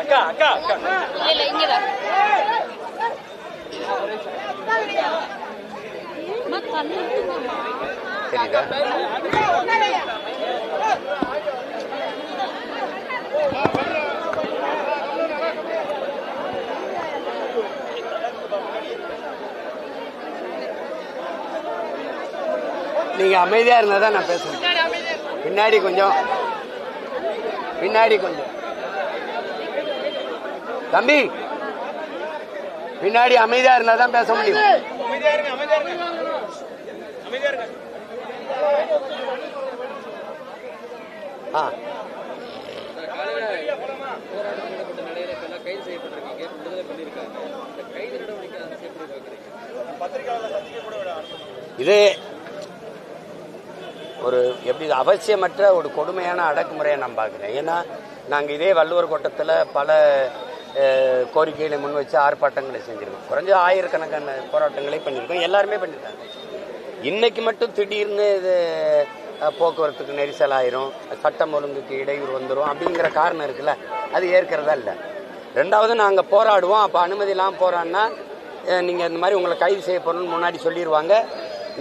அக்கா அக்கா அக்கா. இல்ல இங்கதான் நீங்க அமைதியா இருந்தா தான் நான் பேசுவேன். பின்னாடி கொஞ்சம். பின்னாடி கொஞ்சம். தம்பி பின்னாடி அமைதியா இருந்தா தான் பேச முடியும். ஆ. இது ஒரு எப்படி அவசியமற்ற ஒரு கொடுமையான அடக்குமுறையை நான் பார்க்குறேன். ஏன்னா நாங்கள் இதே வள்ளுவர் கோட்டத்தில் பல கோரிக்கைகளை முன் வச்சு ஆர்ப்பாட்டங்களை செஞ்சிருக்கோம். குறைஞ்ச ஆயிரக்கணக்கான போராட்டங்களை பண்ணியிருக்கோம் எல்லாருமே பண்ணியிருக்காங்க இன்னைக்கு மட்டும் திடீர்னு இது போக்குவரத்துக்கு நெரிசல் ஆயிரும். சட்டம் ஒழுங்குக்கு இடையூறு வந்துடும் அப்படிங்கிற காரணம் இருக்குல்ல? அது ஏற்கிறதா இல்லை. ரெண்டாவது நாங்கள் போராடுவோம். அப்போ அனுமதி இல்லாமல் போராடினா நீங்கள் இந்த மாதிரி உங்களை கைது செய்ய போகிறோம்னு முன்னாடி சொல்லிடுவாங்க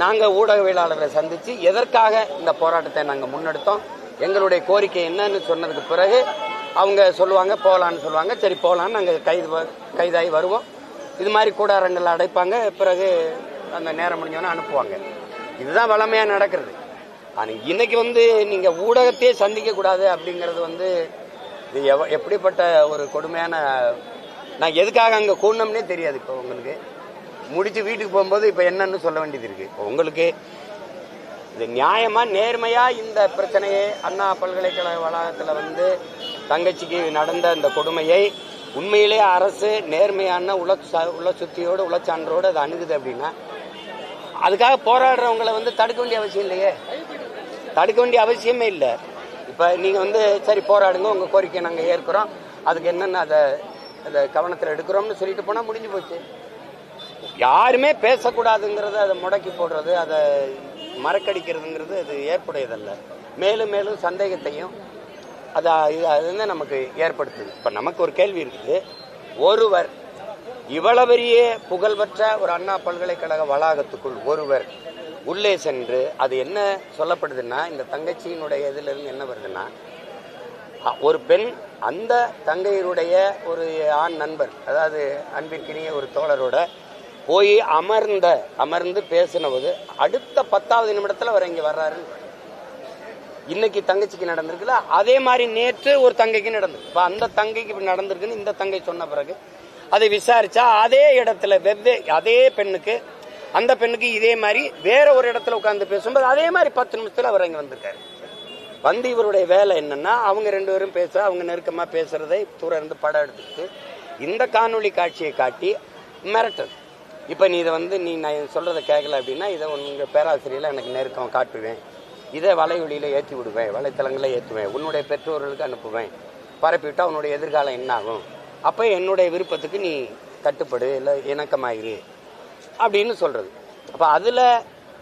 நாங்கள் ஊடகவியலாளரை சந்தித்து எதற்காக இந்த போராட்டத்தை நாங்கள் முன்னெடுத்தோம்? எங்களுடைய கோரிக்கை என்னன்னு சொன்னதுக்கு பிறகு அவங்க சொல்லுவாங்க போகலான்னு சொல்லுவாங்க. சரி போகலான்னு நாங்கள் கைது வ- கைதாகி வருவோம். இது மாதிரி கூடாரங்கள் அடைப்பாங்க. பிறகு அந்த நேரம் முடிஞ்சோன்னே அனுப்புவாங்க. இதுதான் வளமையாக நடக்கிறது. ஆனால் இன்னைக்கு வந்து நீங்கள் ஊடகத்தையே சந்திக்கக்கூடாது அப்படிங்கிறது வந்து இது எவ எப்படிப்பட்ட ஒரு கொடுமையான நான் எதுக்காக அங்கே கூடணும்னே தெரியாது இப்போ உங்களுக்கு. முடித்து வீட்டுக்கு போகும்போது இப்போ என்னன்னு சொல்ல வேண்டியது இருக்குது இப்போ உங்களுக்கு இது நியாயமாக நேர்மையாக இந்த பிரச்சனையை அண்ணா பல்கலைக்கழக வளாகத்தில் வந்து தங்கச்சிக்கு நடந்த அந்த கொடுமையை உண்மையிலே அரசு நேர்மையான உள ச- உள சுத்தியோடு உளச்சான்றோடு அது அணுகுது அப்படின்னா அதுக்காக போராடுறவங்களை வந்து தடுக்க வேண்டிய அவசியம் இல்லையே? தடுக்க வேண்டிய அவசியமே இல்லை. இப்போ நீங்கள் வந்து சரி போராடுங்க உங்கள் கோரிக்கை நாங்கள் ஏற்கிறோம். அதுக்கு என்னென்ன அதை அதை கவனத்தில் எடுக்கிறோம்னு சொல்லிட்டு போனால் முடிஞ்சு போச்சு. யாருமே பேசக்கூடாதுங்கிறது அதை முடக்கி போடுறது அதை மறக்கடிக்கிறதுங்கிறது அது ஏற்புடையதல்ல. மேலும் மேலும் சந்தேகத்தையும் அது இது அது வந்து நமக்கு ஏற்படுத்துது. இப்போ நமக்கு ஒரு கேள்வி இருக்குது. ஒருவர் இவ்வளவு பெரிய புகழ்பெற்ற ஒரு அண்ணா பல்கலைக்கழக வளாகத்துக்குள் ஒருவர் உள்ளே சென்று அது என்ன சொல்லப்படுதுன்னா இந்த தங்கச்சியினுடைய இதிலிருந்து என்ன வருதுன்னா ஒரு பெண் அந்த தங்கையருடைய ஒரு ஆண் நண்பர் அதாவது அன்பிற்கினிய ஒரு தோழரோட போய் அமர்ந்த அமர்ந்து பேசினபோது அடுத்த பத்தாவது நிமிடத்தில் அவர் இங்கே வர்றாருன்னு இன்னைக்கு தங்கச்சிக்கு நடந்திருக்குல்ல? அதே மாதிரி நேற்று ஒரு தங்கைக்கு நடந்திருக்கு. இப்ப அந்த தங்கைக்கு இப்படி நடந்திருக்குன்னு இந்த தங்கை சொன்ன பிறகு அதை விசாரிச்சா அதே இடத்துல வெவ்வே அதே பெண்ணுக்கு அந்த பெண்ணுக்கு இதே மாதிரி வேற ஒரு இடத்துல உட்காந்து பேசும்போது அதே மாதிரி பத்து நிமிஷத்துல அவர் இங்க வந்திருக்காரு. வந்து இவருடைய வேலை என்னன்னா அவங்க ரெண்டு பேரும் பேச அவங்க நெருக்கமா பேசுறதை தூரம் இருந்து படம் எடுத்துட்டு இந்த காணொளி காட்சியை காட்டி மிரட்டல். இப்போ நீ இதை வந்து நீ நான் சொல்றதை கேட்கல அப்படின்னா இதை உங்க பேராசிரியரில் எனக்கு நெருக்கம் காட்டுவேன். இதை வலைவெளியில் ஏற்றி விடுவேன் வலைத்தளங்களில் ஏற்றுவேன் உன்னுடைய பெற்றோர்களுக்கு அனுப்புவேன். பரப்பிவிட்டால் உன்னுடைய எதிர்காலம் என்னாகும்? அப்போ என்னுடைய விருப்பத்துக்கு நீ கட்டுப்படு இல்லை இணக்கமாயிரு அப்படின்னு சொல்கிறது அப்போ அதில்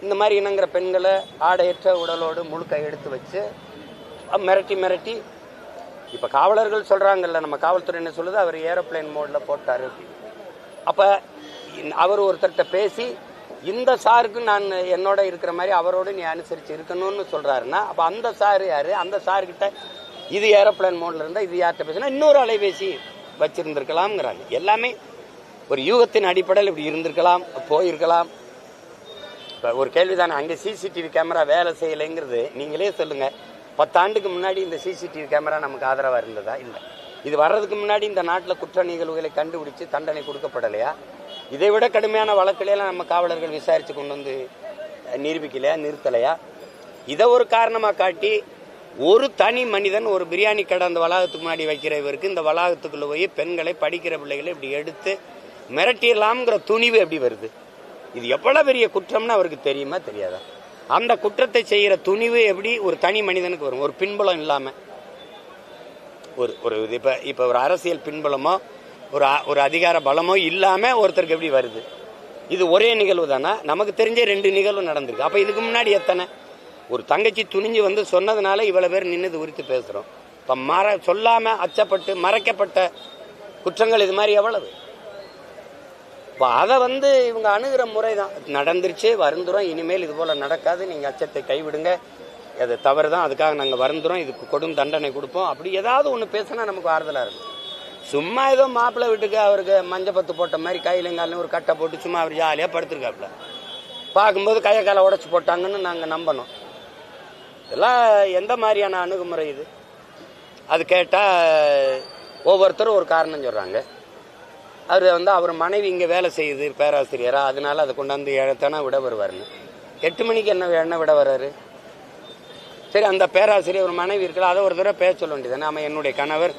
இந்த மாதிரி இணங்குற பெண்களை ஆடையற்ற உடலோடு முழுக்க எடுத்து வச்சு மிரட்டி மிரட்டி இப்போ காவலர்கள் சொல்கிறாங்கல்ல நம்ம காவல்துறை என்ன சொல்லுது? அவர் ஏரோப்ளேன் மோடில் போட்டாரு அப்படின்னு. அப்போ அவர் ஒருத்தர்கிட்ட பேசி இந்த சாருக்கு நான் என்னோட இருக்கிற மாதிரி அவரோட நீ அனுசரித்து இருக்கணும்னு சொல்கிறாருன்னா அப்போ அந்த சார் யார்? அந்த சார்கிட்ட இது ஏரோப்ளேன் மோட்ல இருந்தால் இது யார்கிட்ட பேசினா இன்னொரு அலைபேசி வச்சுருந்துருக்கலாம்ங்கிறாங்க. எல்லாமே ஒரு யூகத்தின் அடிப்படையில் இப்படி இருந்திருக்கலாம் போயிருக்கலாம். இப்போ ஒரு கேள்விதானே அங்கே சிசிடிவி கேமரா வேலை செய்யலைங்கிறது நீங்களே சொல்லுங்கள் பத்தாண்டுக்கு முன்னாடி இந்த சிசிடிவி கேமரா நமக்கு ஆதரவாக இருந்ததா? இல்லை. இது வர்றதுக்கு முன்னாடி இந்த நாட்டில் குற்ற நிகழ்வுகளை கண்டுபிடிச்சு தண்டனை கொடுக்கப்படலையா? இதை விட கடுமையான வழக்குலையெல்லாம் நம்ம காவலர்கள் விசாரித்து கொண்டு வந்து நிரூபிக்கலையா நிறுத்தலையா? இதை ஒரு காரணமாக காட்டி ஒரு தனி மனிதன் ஒரு பிரியாணி கடை அந்த வளாகத்துக்கு முன்னாடி வைக்கிற இவருக்கு இந்த வளாகத்துக்குள்ளே போய் பெண்களை படிக்கிற பிள்ளைகளை இப்படி எடுத்து மிரட்டிடலாம்ங்கிற துணிவு எப்படி வருது? இது எவ்வளோ பெரிய குற்றம்னு அவருக்கு தெரியுமா தெரியாதா? அந்த குற்றத்தை செய்கிற துணிவு எப்படி ஒரு தனி மனிதனுக்கு வரும்? ஒரு பின்புலம் இல்லாமல் ஒரு ஒரு இது இப்போ ஒரு அரசியல் பின்புலமோ ஒரு ஒரு அதிகார பலமோ இல்லாமல் ஒருத்தருக்கு எப்படி வருது? இது ஒரே நிகழ்வு தானா? நமக்கு தெரிஞ்ச ரெண்டு நிகழ்வு நடந்திருக்கு. அப்போ இதுக்கு முன்னாடி எத்தனை? ஒரு தங்கச்சி துணிஞ்சு வந்து சொன்னதுனால இவ்வளோ பேர் நின்றுது உரித்து பேசுகிறோம் இப்போ மற சொல்லாமல் அச்சப்பட்டு மறைக்கப்பட்ட குற்றங்கள் இது மாதிரி எவ்வளவு? இப்போ அதை வந்து இவங்க அணுகிற முறை தான் நடந்துருச்சு வருந்துறோம். இனிமேல் இது போல் நடக்காது. நீங்கள் அச்சத்தை கைவிடுங்க. அது தவறு தான் அதுக்காக நாங்கள் வருந்துறோம். இதுக்கு கொடும் தண்டனை கொடுப்போம். அப்படி ஏதாவது ஒன்று பேசினா நமக்கு ஆறுதலாக இருக்கும். சும்மா ஏதோ மாப்பிள்ளை வீட்டுக்கு அவருக்கு மஞ்சள் பத்து போட்ட மாதிரி கையிலங்காலும் ஒரு கட்டை போட்டு சும்மா அவர் ஜாலியாக படுத்திருக்காப்புல. பார்க்கும்போது கையை காலை உடச்சி போட்டாங்கன்னு நாங்கள் நம்பணும். இதெல்லாம் எந்த மாதிரியான அணுகுமுறை இது? அது கேட்டால் ஒவ்வொருத்தரும் ஒரு காரணம் சொல்கிறாங்க அவர் வந்து அவர் மனைவி இங்கே வேலை செய்யுது பேராசிரியரா அதனால அதை கொண்டாந்து ஏழத்தானா விட வருவாருன்னு. எட்டு மணிக்கு என்ன என்ன விட வர்றாரு? சரி அந்த பேராசிரியர் ஒரு மனைவி இருக்கல அதை ஒரு தடவை பேச சொல்ல வேண்டியது நாம என்னுடைய கணவர்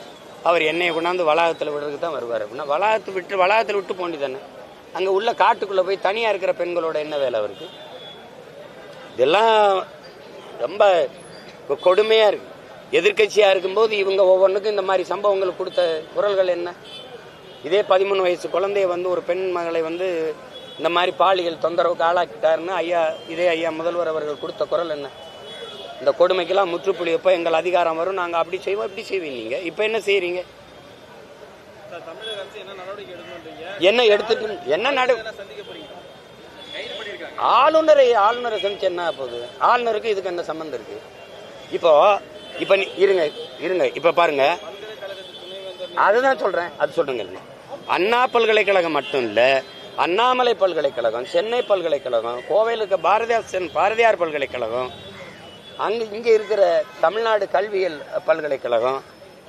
அவர் என்னையை கொண்டாந்து வளாகத்தில் விடுறதுக்கு தான் வருவார். அப்படின்னா வளாகத்தை விட்டு வளாகத்தில் விட்டு போண்டி தானே. அங்கே உள்ள காட்டுக்குள்ளே போய் தனியாக இருக்கிற பெண்களோட என்ன வேலை அவருக்கு? இதெல்லாம் ரொம்ப கொடுமையாக இருக்குது இருக்கு இருக்கும்போது இவங்க ஒவ்வொன்றுக்கும் இந்த மாதிரி சம்பவங்களுக்கு கொடுத்த குரல்கள் என்ன? இதே பதிமூணு வயசு குழந்தைய வந்து ஒரு பெண் மகளை வந்து இந்த மாதிரி பாலியல் தொந்தரவுக்கு ஆளாக்கிட்டாருன்னு ஐயா இதே ஐயா முதல்வர் அவர்கள் கொடுத்த குரல் என்ன? இந்த கொடுமைக்கெல்லாம் முற்றுப்புள்ளி. எப்போ எங்கள் அதிகாரம் வரும். நாங்கள் அப்படி செய்வோம் இப்படி செய்வீங்க நீங்க. இப்போ என்ன அரசு என்ன எடுத்துட்டு என்ன நடு ஆளுநரை ஆளுநரை சந்திச்சு என்ன போகுது ஆளுநருக்கு இதுக்கு என்ன சம்மந்தம் இருக்கு? இப்போ இப்போ நீ இருங்க இருங்க. இப்போ பாருங்க. அதுதான் சொல்றேன். அது சொல்லுங்க அண்ணா பல்கலைக்கழகம் மட்டும் இல்ல அண்ணாமலை பல்கலைக்கழகம் சென்னை பல்கலைக்கழகம் கோவையில் இருக்க பாரதியார் சென் பாரதியார் பல்கலைக்கழகம் அங்கே இங்கே இருக்கிற தமிழ்நாடு கல்வியல் பல்கலைக்கழகம்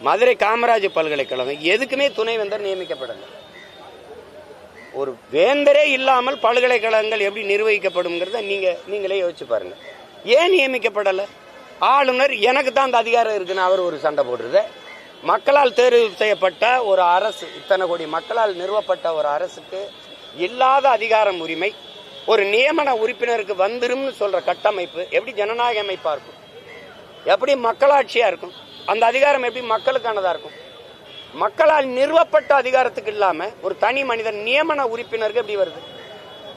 மதுரை காமராஜ் பல்கலைக்கழகம் எதுக்குமே துணைவேந்தர் நியமிக்கப்படலை. ஒரு வேந்தரே இல்லாமல் பல்கலைக்கழகங்கள் எப்படி நிர்வகிக்கப்படுங்கிறத நீங்கள் நீங்களே யோசிச்சு பாருங்க. ஏன் நியமிக்கப்படலை? ஆளுநர் எனக்கு தான் அந்த அதிகாரம் இருக்குன்னு அவர் ஒரு சண்டை போடுறது. மக்களால் தேர்வு செய்யப்பட்ட ஒரு அரசு இத்தனை கோடி மக்களால் நிறுவப்பட்ட ஒரு அரசுக்கு இல்லாத அதிகாரம் உரிமை. ஒரு நியமன உறுப்பினருக்கு வந்துரும்னு சொல்ற கட்டமைப்பு எப்படி ஜனநாயக அமைப்பா இருக்கும்? எப்படி மக்களாட்சியா இருக்கும்? அந்த அதிகாரம் எப்படி மக்களுக்கானதா இருக்கும்? மக்களால் நிறுவப்பட்ட அதிகாரத்துக்கு இல்லாம ஒரு தனி மனிதன் நியமன உறுப்பினருக்கு எப்படி வருது?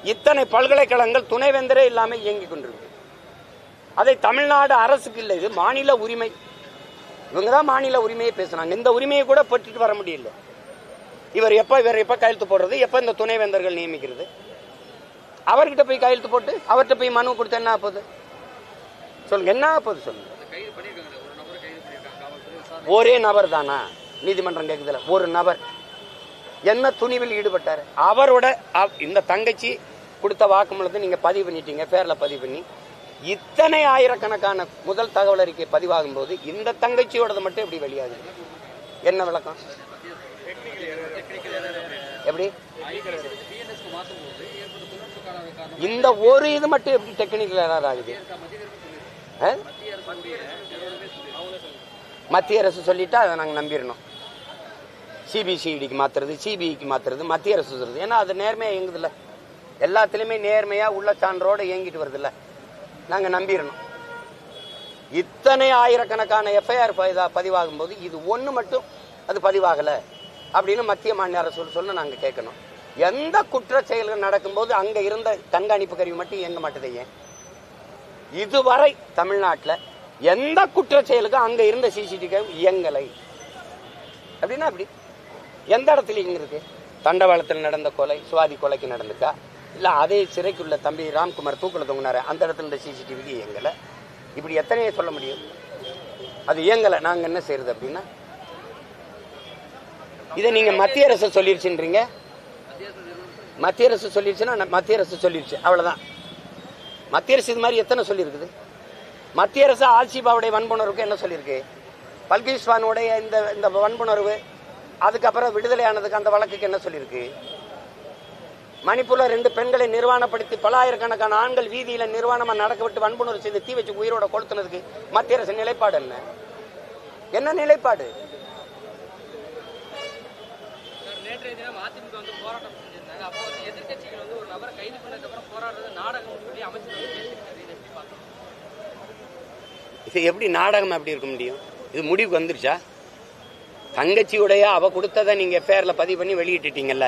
இத்தனை பல்கலைக்கழகங்கள் துணைவேந்தரே இல்லாம இயங்கிக் கொண்டிருக்கு. அதை தமிழ்நாடு அரசுக்கு இல்லை இது மாநில உரிமை. இவங்க தான் மாநில உரிமையை பேசுறாங்க. இந்த உரிமையை கூட பெற்றுட்டு வர முடியல. இவர் எப்ப இவர் எப்ப கையெழுத்து போடுறது? எப்ப இந்த துணைவேந்தர்கள் நியமிக்கிறது? அவர்கிட்ட போய் கையெழுத்து போட்டு அவர்கிட்ட போய் மனு கொடுத்தா என்ன போகுது சொல்லுங்க என்ன போகுது சொல்லுங்க? ஒரே நபர் தானா? நீதிமன்றம் கேட்குதுல ஒரு நபர். என்ன துணிவில் ஈடுபட்டார்? அவரோட இந்த தங்கச்சி கொடுத்த வாக்குமூலத்தை நீங்கள் பதிவு பண்ணிட்டீங்க பேரில் பதிவு பண்ணி. இத்தனை ஆயிரக்கணக்கான முதல் தகவல் அறிக்கை பதிவாகும் போது இந்த தங்கச்சியோடது மட்டும் எப்படி வெளியாகுது? என்ன விளக்கம்? எப்படி? இந்த ஒரு இது மட்டும் எப்படி டெக்னிக்கல் எரர் ஆகுது மத்திய அரசு சொல்லிட்டா அதை நாங்கள் நம்பிடணும் சிபிசிடிக்கு மாத்துறது சிபிஐக்கு மாத்துறது மத்திய அரசு சொல்றது. ஏன்னா அது நேர்மையா இயங்குதுல்ல. எல்லாத்துலயுமே நேர்மையா உள்ள சான்றோட இயங்கிட்டு வருதுல்ல. நாங்க நம்பிடணும் இத்தனை ஆயிரக்கணக்கான எஃப்ஐஆர் பதிவாகும் போது இது ஒண்ணு மட்டும் அது பதிவாகல அப்படின்னு மத்திய மாநில அரசு சொல்ல நாங்க கேட்கணும். எந்த குற்ற செயல்கள் நடக்கும்போது அங்க இருந்த கண்காணிப்பு கருவி மட்டும் இயங்க மாட்டேது ஏன்? இதுவரை தமிழ்நாட்டில் எந்த குற்ற செயலுக்கும் அங்க இருந்த சிசிடிவி இயங்கலை. அப்படின்னா அப்படி? எந்த இடத்துல இங்க இருக்கு? தண்டவாளத்தில் நடந்த கொலை சுவாதி கொலைக்கு நடந்துக்கா இல்லை அதே சிறைக்குள்ள தம்பி ராம்குமார் தூக்கில் தொங்கினாரு அந்த இடத்துல இந்த சிசிடிவிக்கு இயங்கலை? இப்படி எத்தனையே சொல்ல முடியும். அது இயங்கலை. நாங்கள் என்ன செய்யறது அப்படின்னா? இதை நீங்கள் மத்திய அரசு சொல்லிருச்சுன்றீங்க. மத்திய அரசு சொல்லிருச்சுன்னா மத்திய அரசு சொல்லிருச்சு. அவ்வளவுதான். மத்திய அரசு இது மாதிரி எத்தனை சொல்லியிருக்குது? மத்திய அரசு ஆல்சிபாவுடைய வன்புணர்வுக்கு என்ன சொல்லியிருக்கு? பல்கிஸ்வானுடைய இந்த இந்த வன்புணர்வு அதுக்கப்புறம் விடுதலை ஆனதுக்கு அந்த வழக்குக்கு என்ன சொல்லியிருக்கு? மணிப்பூரில் ரெண்டு பெண்களை நிர்வாணப்படுத்தி பலாயிரக்கணக்கான ஆண்கள் வீதியில் நிர்வாணமாக நடக்க விட்டு வன்புணர்வு செய்து தீ வச்சு உயிரோட கொளுத்துனதுக்கு மத்திய அரசு நிலைப்பாடு என்ன? என்ன நிலைப்பாடு? நேற்றைய தினம் அதிமுக வந்து போராட்டம் அப்போ வந்து எதிர்கட்சிகள் வந்து ஒரு நபரை கைது பண்ணதுக்கப்புறம் போராடுறது நாடகம் சொல்லி அமைச்சர் வந்து பேசியிருக்காரு. இதை எப்படி பார்க்கணும்? இது எப்படி நாடகம் அப்படி இருக்க முடியும்? இது முடிவுக்கு வந்துருச்சா? தங்கச்சியுடைய அவ கொடுத்ததை நீங்க எஃப்ஐஆர்ல பதிவு பண்ணி வெளியிட்டுட்டீங்கல்ல.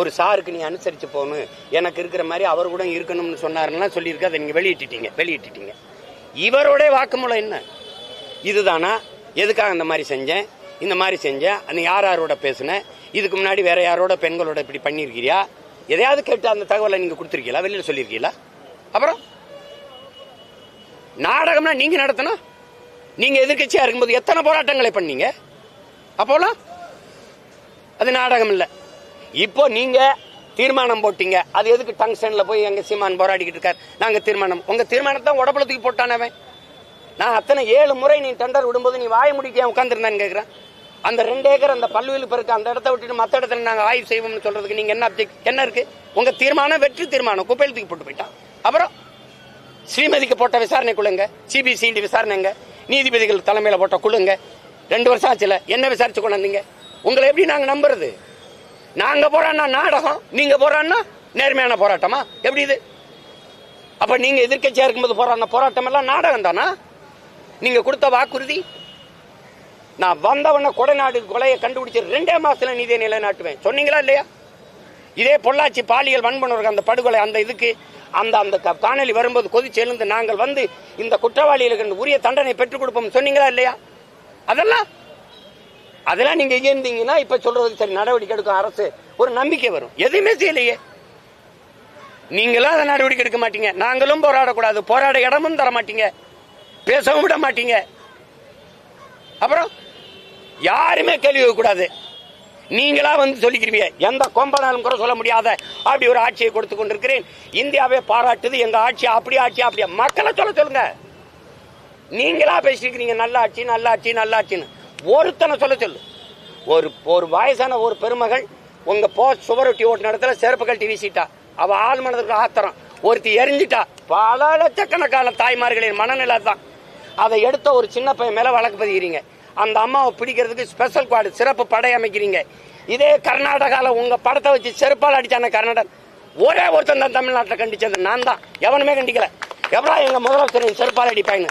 ஒரு சாருக்கு நீ அனுசரிச்சு போகணும். எனக்கு இருக்கிற மாதிரி அவர் கூட இருக்கணும்னு சொன்னாருன்னா சொல்லியிருக்க. அதை நீங்க வெளியிட்டுட்டீங்க. வெளியிட்டுட்டீங்க. இவருடைய வாக்குமூலம் என்ன? இதுதானா? எதுக்காக இந்த மாதிரி செஞ்சேன்? இந்த மாதிரி செஞ்சேன். நீ யார் யாரோட பேசுனேன் இதுக்கு முன்னாடி வேற யாரோட பெண்களோட இப்படி பண்ணியிருக்கிறியா? எதையாவது கேட்டு அந்த தகவலை நீங்க கொடுத்துருக்கீங்களா? வெளியில் சொல்லியிருக்கீங்களா? அப்புறம்? நாடகம்னா நீங்க நடத்தணும். நீங்க எதிர்க்கட்சியா இருக்கும்போது எத்தனை போராட்டங்களை பண்ணீங்க? அப்போலாம் அது நாடகம் இல்லை. இப்போ நீங்க தீர்மானம் போட்டீங்க. அது எதுக்கு டங்ஸ்டன்ல போய் எங்க சீமான் போராடிக்கிட்டு இருக்கார்? நாங்க தீர்மானம். உங்க தீர்மானத்தை உடம்புல தூக்கி போட்டானவன். நான் அத்தனை ஏழு முறை நீ டெண்டர் விடும்போது நீ வாய முடிக்க உட்காந்துருந்தான்னு கேட்குறேன் அந்த ரெண்டு ஏக்கர் அந்த பல்லுவில் பெருக்கு அந்த இடத்த விட்டுட்டு மற்ற இடத்துல நாங்கள் ஆய்வு செய்வோம்னு சொல்றதுக்கு நீங்க என்ன என்ன இருக்கு? உங்க தீர்மானம் வெற்றி தீர்மானம். குப்பையில் போட்டு போயிட்டான். அப்புறம் ஸ்ரீமதிக்கு போட்ட விசாரணை குழுங்க. சிபிசிடி விசாரணைங்க. நீதிபதிகள் தலைமையில் போட்ட குழுங்க. ரெண்டு வருஷம் ஆச்சுல. என்ன விசாரிச்சு கொண்டாந்தீங்க? உங்களை எப்படி நாங்க நம்புறது? நாங்க போறான்னா நாடகம் நீங்க போறான்னா நேர்மையான போராட்டமா? எப்படி இது? அப்ப நீங்க எதிர்க்கட்சியா இருக்கும்போது போராடின போராட்டம் எல்லாம் நாடகம் தானா நீங்க கொடுத்த வாக்குறுதி நான் வந்தவன கொடநாடு கொலையை கண்டுபிடிச்சு ரெண்டே மாசத்துல நீதியை நிலைநாட்டுவேன். சொன்னீங்களா இல்லையா? இதே பொள்ளாச்சி பாலியல் வன்பனருக்கு அந்த படுகொலை அந்த இதுக்கு அந்த அந்த க- வரும்போது கொதிச்சு எழுந்து நாங்கள் வந்து இந்த குற்றவாளிகளுக்கு உரிய தண்டனை பெற்றுக் கொடுப்போம். சொன்னீங்களா இல்லையா? அதெல்லாம் அதெல்லாம் நீங்க இங்கே இருந்தீங்கன்னா இப்ப சொல்றது சரி நடவடிக்கை எடுக்கும் அரசு. ஒரு நம்பிக்கை வரும். எதுவுமே செய்யலையே. நீங்களாம் அதை நடவடிக்கை எடுக்க மாட்டீங்க. நாங்களும் போராடக்கூடாது. போராட இடமும் தர மாட்டீங்க பேசவும் விட மாட்டீங்க. அப்புறம்? யாருமே கேள்வி கூடாது நீங்களா வந்து சொல்லிக்கிறீங்க. எந்த கொம்பனாலும் கூட சொல்ல முடியாத அப்படி ஒரு ஆட்சியை கொடுத்து கொண்டிருக்கிறேன். இந்தியாவே பாராட்டுது. எங்க ஆட்சி அப்படி ஆட்சி அப்படியா மக்களை சொல்ல சொல்லுங்க. நீங்களா பேசிருக்கிறீங்க நல்ல ஆட்சி நல்ல ஆட்சி நல்ல ஆட்சின்னு. ஒருத்தனை சொல்ல சொல்லு. ஒரு ஒரு வயசான ஒரு பெருமகள் உங்க போ சுவரொட்டி ஓட்டு நடத்துல செருப்பு கழட்டி வீசிட்டா அவ ஆள் மனதுக்கு ஆத்திரம். ஒருத்தி எரிஞ்சிட்டா. பல லட்சக்கணக்கான தாய்மார்களின் மனநிலை தான் அதை எடுத்த ஒரு சின்ன பையன் மேல வழக்கு பதிகிறீங்க. அந்த அம்மாவை பிடிக்கிறதுக்கு ஸ்பெஷல் குவாடு சிறப்பு படை அமைக்கிறீங்க. இதே கர்நாடகாவில் உங்கள் படத்தை வச்சு செருப்பால் அடித்தான கர்நாடகா ஒரே ஒருத்தன் தான் தமிழ்நாட்டில் கண்டிச்சது. நான் தான். எவனுமே கண்டிக்கல. எவ்வளோ எங்கள் முதலமைச்சர் செருப்பால் அடிப்பாங்க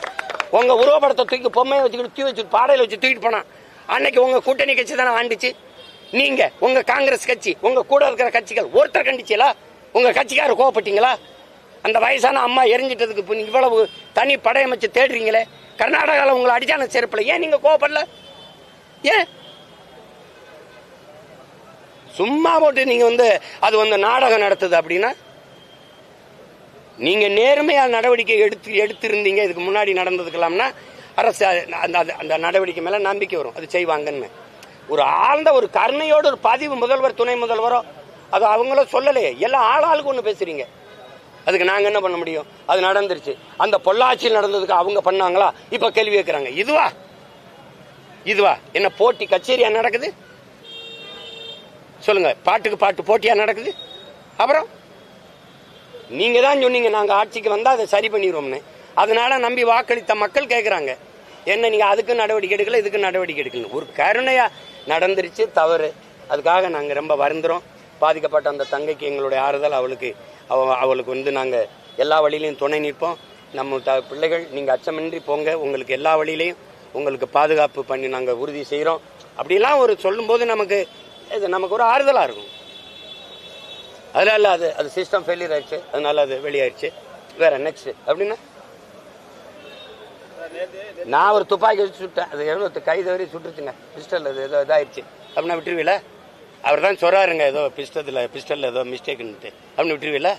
உங்கள் உருவப்படத்தை தூக்கி பொம்மையை வச்சுக்கிட்டு தூக்கி வச்சு பாடையில வச்சு தூக்கிட்டு போனான். அன்னைக்கு உங்கள் கூட்டணி கட்சி தானே ஆண்டுச்சு. நீங்கள் உங்கள் காங்கிரஸ் கட்சி உங்கள் கூட இருக்கிற கட்சிகள் ஒருத்தர் கண்டிச்சீங்களா? உங்கள் கட்சிக்காரர் கோவப்பட்டீங்களா? அந்த வயசான அம்மா எரிஞ்சிட்டதுக்கு இவ்வளவு தனி படையமைச்சு தேடுறீங்களே? கர்நாடகாவில் உங்களை அடிச்சான செருப்பில். ஏன் நீங்கள் கோவப்படல? ஏன் சும்மா போட்டு நீங்கள் வந்து அது வந்து நாடகம் நடத்துது அப்படின்னா நீங்கள் நேர்மையாக நடவடிக்கை எடுத்து எடுத்திருந்தீங்க இதுக்கு முன்னாடி நடந்ததுக்கெல்லாம்னா அரசு அந்த அந்த- அந்த நடவடிக்கை மேலே நம்பிக்கை வரும். அது செய்வாங்கன்னு. ஒரு ஆழ்ந்த ஒரு கருணையோடு ஒரு பதிவு முதல்வர் துணை முதல்வரோ அது அவங்களும் சொல்லலையே. எல்லாம் ஆளாளுக்கு ஒன்று பேசுறீங்க. அதுக்கு நாங்கள் என்ன பண்ண முடியும்? அது நடந்துருச்சு. அந்த பொள்ளாச்சியில் நடந்ததுக்கு அவங்க பண்ணாங்களா? இப்போ கேள்வி கேட்குறாங்க. இதுவா? இதுவா? என்ன போட்டி கச்சேரியா நடக்குது? சொல்லுங்க. பாட்டுக்கு பாட்டு போட்டியா நடக்குது? அப்புறம்? நீங்க தான் சொன்னீங்க நாங்கள் ஆட்சிக்கு வந்தால் அதை சரி பண்ணிடுவோம்னு. அதனால நம்பி வாக்களித்த மக்கள் கேட்குறாங்க என்ன நீங்க அதுக்கு நடவடிக்கை எடுக்கல இதுக்கு நடவடிக்கை எடுக்கல? ஒரு கருணையா நடந்துருச்சு தவறு. அதுக்காக நாங்கள் ரொம்ப வருந்துறோம். பாதிக்கப்பட்ட அந்த தங்கைக்கு எங்களுடைய ஆறுதல் அவளுக்கு. அவ அவளுக்கு வந்து நாங்கள் எல்லா வழியிலையும் துணை நிற்போம். நம்ம த பிள்ளைகள் நீங்கள் அச்சமின்றி போங்க. உங்களுக்கு எல்லா வழியிலையும் உங்களுக்கு பாதுகாப்பு பண்ணி நாங்கள் உறுதி செய்கிறோம் அப்படிலாம் ஒரு சொல்லும்போது நமக்கு இது நமக்கு ஒரு ஆறுதலாக இருக்கும். அதனால அது அது சிஸ்டம் ஃபெயிலியர் ஆயிடுச்சு. அதனால அது வெளியாயிடுச்சு. வேற நெக்ஸ்ட் அப்படின்னா? நான் ஒரு துப்பாக்கி வச்சு சுட்டேன். அது எழுபத்து கை தவறி சுட்டுருச்சுங்க. பிஸ்டல் அது ஏதோ இதாயிடுச்சு. அப்படின்னா விட்டுருவீல அவர் தான் சொல்றாருங்க ஏதோ பிஸ்டத்தில் பிஸ்டலில் ஏதோ மிஸ்டேக்குன்ட்டு அப்படின்னு விட்டுருவீல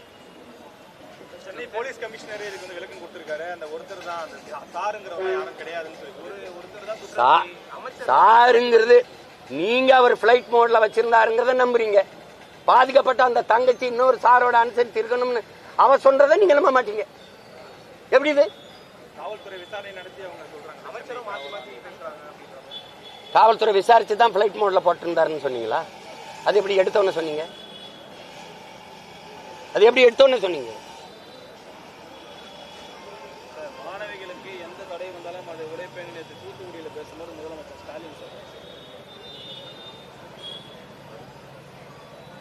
சென்னை போலீஸ் கமிஷனர் இதுக்கு வந்து விளக்கம் கொடுத்திருக்காரு. அந்த ஒருத்தர் தான் அந்த சாருங்கிறவங்க யாரும் கிடையாதுன்னு சொல்லி ஒரு ஒருத்தர் தான் சா- சாருங்கிறது நீங்க அவர் ஃபிளைட் மோட்ல வச்சிருந்தாருங்கிறத நம்புறீங்க. பாதிக்கப்பட்ட அந்த தங்கச்சி இன்னொரு சாரோட அனுசரித்து இருக்கணும்னு அவ சொல்றதை நீங்க நம்ப மாட்டீங்க. எப்படி இது. காவல்துறை விசாரிச்சு தான் ஃபிளைட் மோட்ல போட்டிருந்தாருன்னு சொன்னீங்களா? அது எப்படி எடுத்தோன்னு சொன்னீங்க? அது எப்படி எடுத்தோன்னு சொன்னீங்க? சார், மாணவிகளுக்கு எந்த தடை வந்தாலும் அது உடைப்பேன் நேற்று தூத்துக்குடியில பேசும்போது முதலமைச்சர் ஸ்டாலின்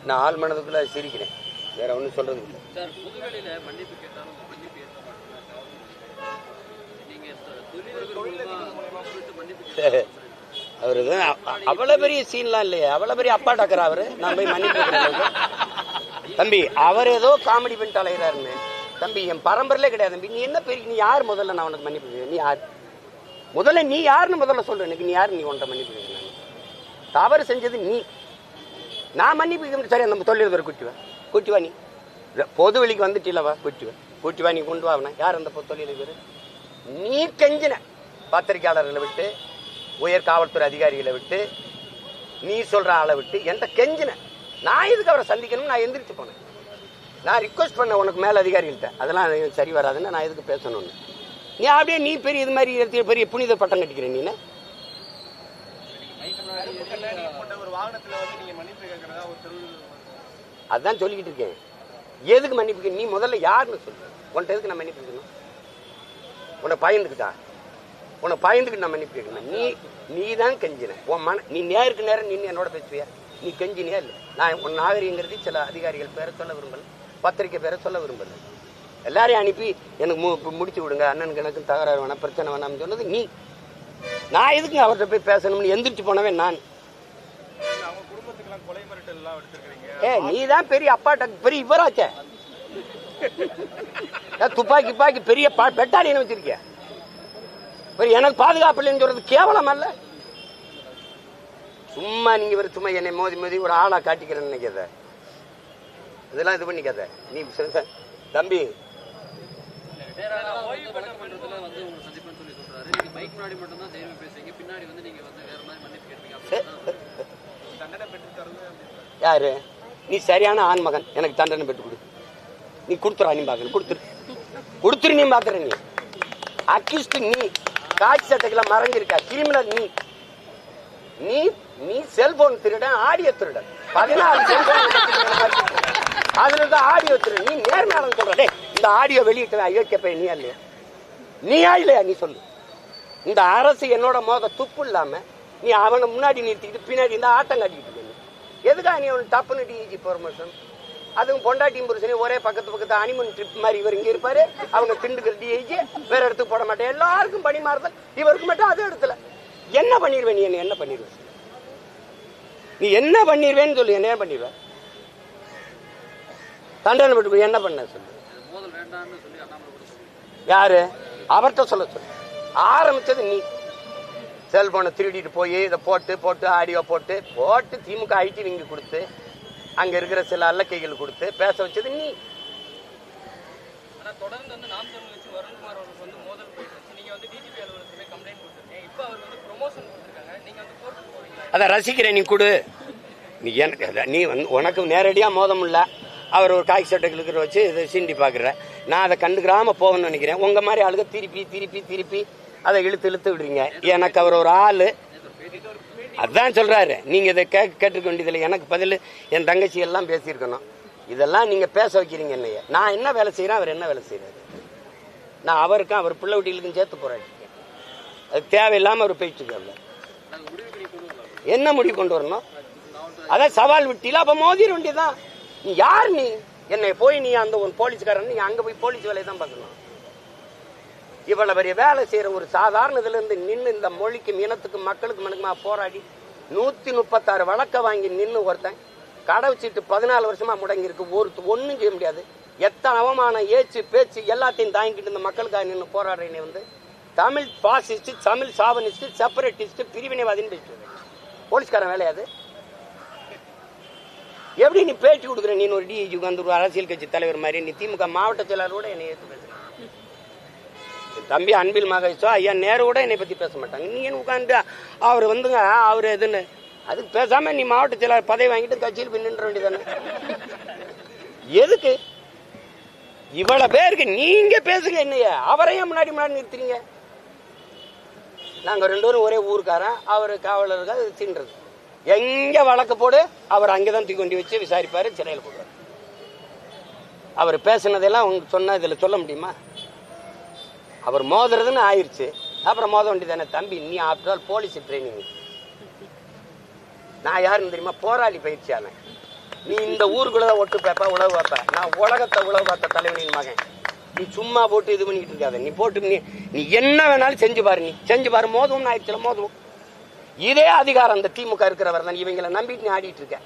நான் ஆள் மனதுக்குள்ள சிரிக்கிறேன். வேற ஒன்றும் சொல்றது இல்லை. சார் புதுவெளியில மன்னிப்பு கேட்டாலும் மன்னிப்பு ஏற்க மாட்டேங்கிறாங்க. நீங்க தொழிலதிபர் மூலமா சொல்லிட்டு மன்னிப்பு கேட்டா அவர் அவ்வளவு பெரிய சீன்லாம் இல்லையே. அவ்வளவு பெரிய அப்பா டக்கரா அவரு? நான் போய் மன்னிப்பு தம்பி அவர் ஏதோ காமெடி பண்ணிட்டு அலைகிறாருன்னு தம்பி என் பரம்பரையிலே கிடையாது. தம்பி நீ என்ன பெரிய நீ யார்? முதல்ல நான் உனக்கு மன்னிப்பு நீ யார்? முதல்ல நீ யாருன்னு முதல்ல சொல்ற எனக்கு நீ யார்? நீ உன்ட்ட மன்னிப்பு தவறு செஞ்சது நீ. நான் மன்னிப்பு சரி நம்ம தொழிலதிபர் குட்டிவா குட்டிவா நீ. பொது வெளிக்கு வந்துட்டில்லவா குட்டிவா குட்டிவா நீ கொண்டு வா யார் அந்த பொ- தொழிலதிபர் நீ கெஞ்சின. பத்திரிக்கையாளர்களை விட்டு உயர் காவல்துறை அதிகாரிகளை விட்டு நீ சொல்ற ஆளை விட்டு என்கிட்ட கெஞ்சின. நான் எதுக்கு அவரை சந்திக்கணும் நான் எந்திரிச்சு போனேன். நான் ரிக்வஸ்ட் பண்ண உனக்கு மேல அதிகாரிகள்கிட்ட. அதெல்லாம் சரி வராதுன்னு நான் எதுக்கு பேசணும்னு? நீ அப்படியே நீ பெரிய இது மாதிரி பெரிய புனித பட்டம் கட்டிக்கிற நீ அதான் சொல்லிக்கிட்டு இருக்கேன். எதுக்கு மன்னிப்பு நீ முதல்ல யாருன்னு சொல்லு. உன்கிட்ட எதுக்கு நான் மன்னிப்பு உன்னை பயந்துக்கிட்டா உன்னை பயந்துக்கிட்டு நான் மன்னிப்பு கேட்கணும் நீ நீ தான் கெஞ்சின. உன் மன நீ நேருக்கு நேரம் நின்று என்னோட பேசுவியா? நீ கெஞ்சினியா இல்லை? நான் உன் நாகரிகங்கிறது சில அதிகாரிகள் பேரை சொல்ல விரும்பல பத்திரிக்கை பேரை சொல்ல விரும்பல. எல்லாரையும் அனுப்பி எனக்கு மு முடிச்சு விடுங்க. அண்ணனுக்கு எனக்கு தகராறு வேணாம் பிரச்சனை வேணாம்னு சொன்னது நீ. நான் எதுக்கு அவர்கிட்ட போய் பேசணும்னு எந்திரிச்சு போனவே நான். ஏ நீ தான் பெரிய அப்பாட்ட பெரிய இவராச்சே. துப்பாக்கி துப்பாக்கி பெரிய பா- பெட்டாலியன் எனக்கு பாதுகாப்பு இல்லைன்னு சொல்றது கேவலம் அல்ல சும்மா நீங்க ஒரு சும்மா என்னை மோதி மோதி ஒரு ஆளா காட்டிக்கிறேன்னு நினைக்காத. இதெல்லாம் இது பண்ணிக்காத. நீ சொல்லுங்க தம்பி. யாரு? நீ சரியான ஆண்மகன் எனக்கு தண்டனை பெற்று கொடு. நீ கொடுத்துறா நீ பாக்கணும் கொடுத்துரு. கொடுத்துரு நீ பாக்குற நீ. அக்யூஸ்ட் நீ காட்சி சட்டைக்கெல்லாம் மறைஞ்சிருக்கா கிரிமினல் நீ. நீ நீ செல்போன் திருடன் ஆடியோ திருடன். பதினாலு அதுல தான் ஆடியோ திருடன். நீ நேர்மையான சொல்றே இந்த ஆடியோ வெளியிட்டு அயோக்கிய பையன் நீயா இல்லையா? நீயா இல்லையா? நீ சொல்லு. இந்த அரசு என்னோட மோத துப்பு இல்லாம நீ அவனை முன்னாடி நிறுத்திக்கிட்டு பின்னாடி இருந்தா ஆட்டம் காட்டிக்கிட்டு எதுக்காக நீ அவன் தப்புன்னு டிஜி ப்ரொமோஷன் அதுவும் பொண்டாட்டியும் புருஷனையும் ஒரே பக்கத்து பக்கத்து அனிமன் ட்ரிப் மாதிரி இவர் இங்க இருப்பாரு. அவங்க திண்டுக்கல் டிஐஜி வேற இடத்துக்கு போட மாட்டேன். எல்லாருக்கும் பணி மாறுதல். இவருக்கு மட்டும் அது இடத்துல. என்ன பண்ணிடுவேன் நீ? என்ன என்ன பண்ணிடுவேன் நீ என்ன பண்ணிடுவேன்னு சொல்லு. என்ன பண்ணிடுவேன் தண்டனை விட்டு என்ன பண்ண சொல்லு? யாரு? அவர்கிட்ட சொல்ல சொல்லு. ஆரம்பிச்சது நீ. செல்போனை திருடிட்டு போய் இதை போட்டு போட்டு ஆடியோ போட்டு போட்டு திமுக ஐடி விங்கி கொடுத்து அங்க இருக்கிற சில அல்லக்கைகள் கொடுத்து பேச வச்சது நீ. ஆனா தொடர்ந்து வந்து நாம் தமிழ் கட்சி வருண்குமார் அவருக்கு வந்து மோதல் போயிட்டு இருந்துச்சு. நீங்க வந்து டிஜிபி அலுவலகத்துல போய் கம்ப்ளைண்ட் கொடுத்துருக்கீங்க. இப்போ அவர் வந்து ப்ரொமோஷன் கொடுத்துருக்காங்க. நீங்க வந்து கோர்ட்டுக்கு போவீங்களா அதை ரசிக்கிறேன் நீ கொடு. நீ எனக்கு நீ வந்து உனக்கு நேரடியாக மோதம் இல்லை. அவர் ஒரு காய் சட்டை கிழக்கிற வச்சு இதை சீண்டி பார்க்குற நான் அதை கண்டுக்கிறாம போகணும்னு நினைக்கிறேன். உங்கள் மாதிரி ஆளுங்க திருப்பி திருப்பி திருப்பி அதை இழுத்து இழுத்து விடுறீங்க. எனக்கு அவர் ஒரு ஆள். அதான் சொல்றாரு. நீங்க இதை கேட்க கேட்டுக்க வேண்டியதில்லை. எனக்கு பதில் என் தங்கச்சி எல்லாம் பேசியிருக்கணும். இதெல்லாம் நீங்க பேச வைக்கிறீங்க என்னைய. நான் என்ன வேலை செய்யறேன் அவர் என்ன வேலை செய்யறாரு நான் அவருக்கும் அவர் பிள்ளை குட்டிகளுக்கும் சேர்த்து போராடிருக்கேன் அது தேவையில்லாமல் அவர் போயிட்டு என்ன முடிவு கொண்டு வரணும்? அதான் சவால் விட்டில அப்ப மோதிர வேண்டியதான் நீ யார் நீ? என்னை போய் நீ அந்த ஒரு போலீஸ்காரன் நீ அங்க போய் போலீஸ் வேலையை தான் பார்க்கணும். இவ்வளவு பெரிய வேலை செய்யற ஒரு சாதாரண இதுல இருந்து நின்று இந்த மொழிக்கும் இனத்துக்கும் மக்களுக்கும் மனுக்குமா போராடி நூத்தி முப்பத்தாறு வழக்க வாங்கி நின்று ஒருத்தன் கடை வச்சுட்டு பதினாலு வருஷமா முடங்கி இருக்கு ஒரு ஒன்றும் செய்ய முடியாது. எத்தனை அவமானம் ஏச்சு பேச்சு எல்லாத்தையும் தாங்கிட்டு இந்த மக்களுக்காக நின்று போராடுறேனே வந்து Tamil fascist Tamil chauvinist separatist பிரிவினைவாதின்னு பேசிட்டு போலீஸ்காரன் வேலையாது எப்படி நீ பேட்டி கொடுக்குற? நீ ஒரு டிஜி வந்து ஒரு அரசியல் கட்சி தலைவர் மாதிரி. நீ திமுக மாவட்ட செயலாளரோட என்னை ஏற்று தம்பி அன்பில் மகேஷோ ஐயா நேரு கூட என்னை பத்தி பேச மாட்டாங்க. நீ என்ன உட்காந்து அவர் வந்துங்க அவர் எதுன்னு? அதுக்கு பேசாம நீ மாவட்ட செயலாளர் பதவி வாங்கிட்டு கட்சியில் போய் நின்ற வேண்டியதானே எதுக்கு? இவ்வளவு பேருக்கு நீங்க பேசுங்க என்னைய. அவரையும் முன்னாடி முன்னாடி நிறுத்துறீங்க. நாங்க ரெண்டு பேரும் ஒரே ஊருக்காரன் அவர் காவலர்கள் தின்றது எங்க வழக்கு போடு அவர் அங்கதான் தூக்கி கொண்டு வச்சு விசாரிப்பாரு சிறையில் போடுவார். அவர் பேசினதெல்லாம் உங்களுக்கு சொன்ன இதுல சொல்ல முடியுமா? அவர் மோதுறதுன்னு ஆயிடுச்சு அப்புறம் மோத வேண்டியதானே தம்பி? நீ ஆஃப்டர் ஆல் போலீஸ் ட்ரைனிங் நான் யாருன்னு தெரியுமா? போராளி பயிற்சியாளன். நீ இந்த ஊருக்குள்ள தான் ஒட்டு பேப்ப உழவு பார்ப்ப நான் உலகத்தை உழவு பார்த்த தலைவனின் மகன். நீ சும்மா போட்டு இது பண்ணிக்கிட்டு இருக்காத. நீ போட்டு நீ நீ என்ன வேணாலும் செஞ்சு பாரு நீ. செஞ்சு பாரு மோதும் ஆயிடுச்சுல மோதும் இதே அதிகாரம் அந்த திமுக இருக்கிறவர் தான் இவங்களை நம்பிட்டு நீ ஆடிட்டு இருக்க.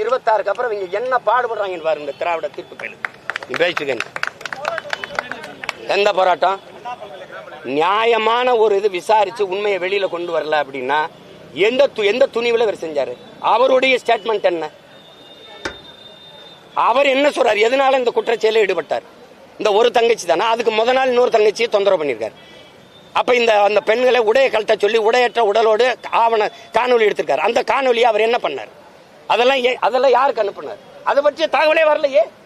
இருபத்தாறுக்கு அப்புறம் இவங்க என்ன பாடுபடுறாங்கன்னு பாரு இந்த திராவிட தீர்ப்பு நீ பேசிட்டு எந்த போராட்டம்? நியாயமான ஒரு இது விசாரிச்சு உண்மையை வெளியில கொண்டு வரல அப்படின்னா எந்த து- எந்த துணிவில் இவர் செஞ்சாரு? அவருடைய ஸ்டேட்மெண்ட் என்ன? அவர் என்ன சொல்றாரு? எதனால இந்த குற்றச்செயலில் ஈடுபட்டார்? இந்த ஒரு தங்கச்சி தானே? அதுக்கு முத நாள் இன்னொரு தங்கச்சியை தொந்தரவு பண்ணியிருக்காரு. அப்ப இந்த அந்த பெண்களை உடைய கழட்ட சொல்லி உடையற்ற உடலோடு ஆவண காணொலி எடுத்திருக்காரு. அந்த காணொலியை அவர் என்ன பண்ணார்? அதெல்லாம் அதெல்லாம் யாருக்கு அனுப்புனார்? அதை பற்றிய தகவலே வரலையே.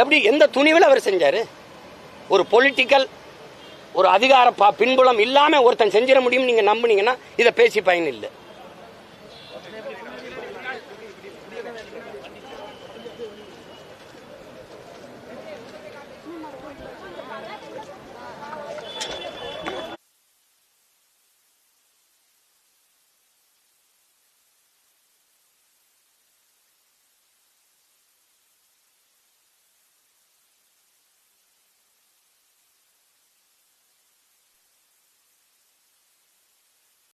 எப்படி எந்த துணிவில் அவர் செஞ்சாரு? ஒரு பொலிட்டிக்கல் ஒரு அதிகார பின்புலம் இல்லாம ஒருத்தன் செஞ்சிட முடியும் நீங்க நம்புனீங்கன்னா இதை பேசி பயன் இல்லை.